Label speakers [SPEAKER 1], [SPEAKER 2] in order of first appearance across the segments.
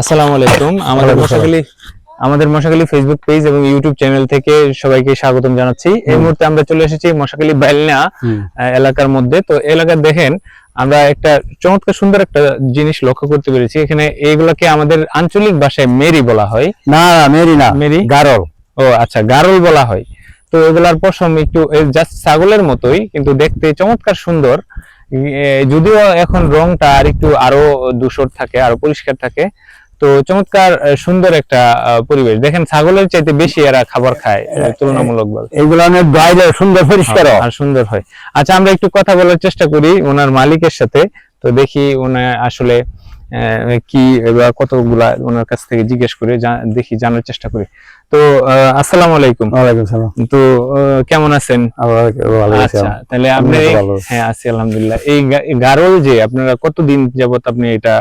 [SPEAKER 1] আসসালামু আলাইকুম। আমাদের মশাখালী আমাদের মশাখালী ফেসবুক পেজ এবং ইউটিউব চ্যানেল থেকে সবাইকে স্বাগতম জানাচ্ছি। এই মুহূর্তে আমরা চলে এসেছি মশাখালী বাইলনা এলাকার মধ্যে। তো এলাকা দেখেন আমরা একটা চমৎকার সুন্দর একটা জিনিস লক্ষ্য করতে পেরেছি। এখানে এইগুলাকে আমাদের আঞ্চলিক ভাষায় মেরি বলা হয়।
[SPEAKER 2] না মেরি না
[SPEAKER 1] মেরি?
[SPEAKER 2] গারল।
[SPEAKER 1] ও আচ্ছা গারল বলা হয়। তো এগুলার পশম একটু জাস্ট ছাগলের মতোই কিন্তু দেখতে চমৎকার সুন্দর। যদিও এখন রংটা আর একটু আরও ধূসর থাকে আরও পরিষ্কার থাকে। তো চমৎকার সুন্দর একটা পরিবেশ। দেখেন ছাগলের চাইতে বেশি এরা খাবার খায় তুলনামূলক ভাবে
[SPEAKER 2] এইগুলো অনেক বাইরে সুন্দর পরিষ্কার।
[SPEAKER 1] আর সুন্দর হয়। আচ্ছা আমরা একটু কথা বলার চেষ্টা করি ওনার মালিকের সাথে। তো দেখি উনি আসলে কি কতগুলা ওনার কাছ থেকে জিজ্ঞেস করে দেখি জানার চেষ্টা করি। তো আসসালামু আলাইকুম।
[SPEAKER 2] ওয়ালাইকুম সালাম।
[SPEAKER 1] তো কেমন আছেন? আচ্ছা তাহলে আপনি। হ্যাঁ আছি আলহামদুলিল্লাহ। এই গারল যে আপনারা কতদিন যাবত আপনি এটা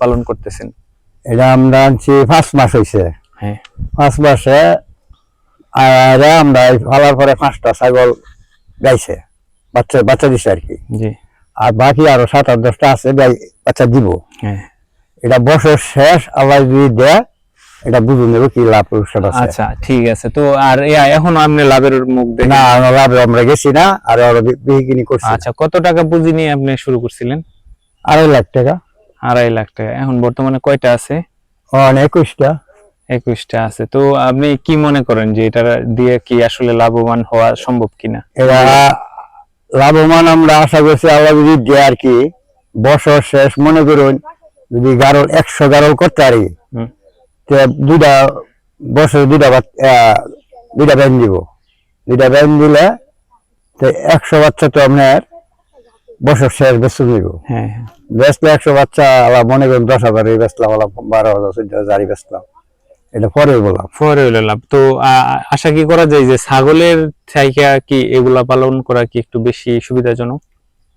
[SPEAKER 1] পালন করতেছেন?
[SPEAKER 2] এটা আমরা আনছি পাঁচ মাস হয়েছে
[SPEAKER 1] হ্যাঁ।
[SPEAKER 2] পাঁচ মাসে আর আমরা ফলার পরে পাঁচটা ছাগল গাইছে। বাচ্চা বাচ্চা দিছে আর কি। আর বাকি আরও সাত আট দশটা আছে গাই- বাচ্চা দিব।
[SPEAKER 1] হ্যাঁ।
[SPEAKER 2] এটা বছর শেষ আবার যদি দেয় এটা বুঝে নেব কি লাভ আছে।
[SPEAKER 1] আচ্ছা ঠিক আছে। তো আর এখন আপনি লাভের মুখ দেখে
[SPEAKER 2] না আমরা লাভ আমরা গেছি না আর বিক্রি করছি।
[SPEAKER 1] আচ্ছা কত টাকা পুঁজি নিয়ে আপনি শুরু করছিলেন?
[SPEAKER 2] আড়াই লাখ টাকা।
[SPEAKER 1] আড়াই লাখ টাকা। এখন বর্তমানে কয়টা আছে?
[SPEAKER 2] একুশটা।
[SPEAKER 1] একুশটা আছে। তো আপনি কি মনে করেন যে এটা দিয়ে কি আসলে লাভবান হওয়া সম্ভব কিনা?
[SPEAKER 2] এরা লাভবান আমরা আশা করছি আল্লাহ যদি দেয় আর কি বছর শেষ মনে করুন যদি গারল একশো গারল করতে পারি দুইটা বছর দুইটা দুইটা ব্যান দিব। দুইটা ব্যান দিলে তো একশো বাচ্চা তো আপনার বছর শেষ বেচতে দিব।
[SPEAKER 1] হ্যাঁ।
[SPEAKER 2] বেচলে একশো বাচ্চা আল্লাহ মনে করুন দশ হাজারই বেচলাম আল্লাহ বারো হাজার চোদ্দ হাজারই বেচলাম। এটা পরে বললাম।
[SPEAKER 1] পরে লাভ। তো আশা কি করা যায় যে ছাগলের থেকে কি এগুলা পালন করা কি একটু বেশি সুবিধাজনক?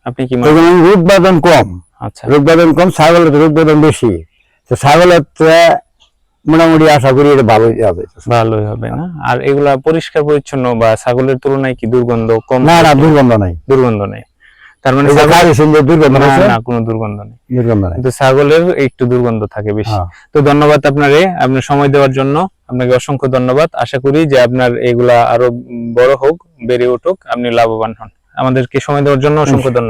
[SPEAKER 1] আপনি কি মনে
[SPEAKER 2] এগুলো উৎপাদন কম।
[SPEAKER 1] আচ্ছা।
[SPEAKER 2] রোগ বেদন কম ছাগলের রোগ বেদন বেশি। তো ছাগলের মোটামুটি আশা করি এটা ভালোই হবে।
[SPEAKER 1] ভালোই হবে না? আর এগুলা পরিষ্কার পরিচ্ছন্ন বা ছাগলের তুলনায় কি দুর্গন্ধ কম?
[SPEAKER 2] না না দুর্গন্ধ নাই।
[SPEAKER 1] দুর্গন্ধ নেই। তার মানে
[SPEAKER 2] এই যে
[SPEAKER 1] ছাগল-
[SPEAKER 2] খাইছেন যে দুর্গন্ধ
[SPEAKER 1] না কোনো দুর্গন্ধ নেই।
[SPEAKER 2] দুর্গন্ধ নাই।
[SPEAKER 1] কিন্তু ছাগলের একটু দুর্গন্ধ থাকে বেশি।
[SPEAKER 2] হ্যাঁ।
[SPEAKER 1] তো ধন্যবাদ আপনারে আপনার সময় দেওয়ার জন্য। আপনাকে অসংখ্য ধন্যবাদ। আশা করি যে আপনার এগুলা আরও বড় হোক বেড়ে উঠুক আপনি লাভবান হন। আমাদেরকে সময় দেওয়ার জন্য অসংখ্য ধন্যবাদ।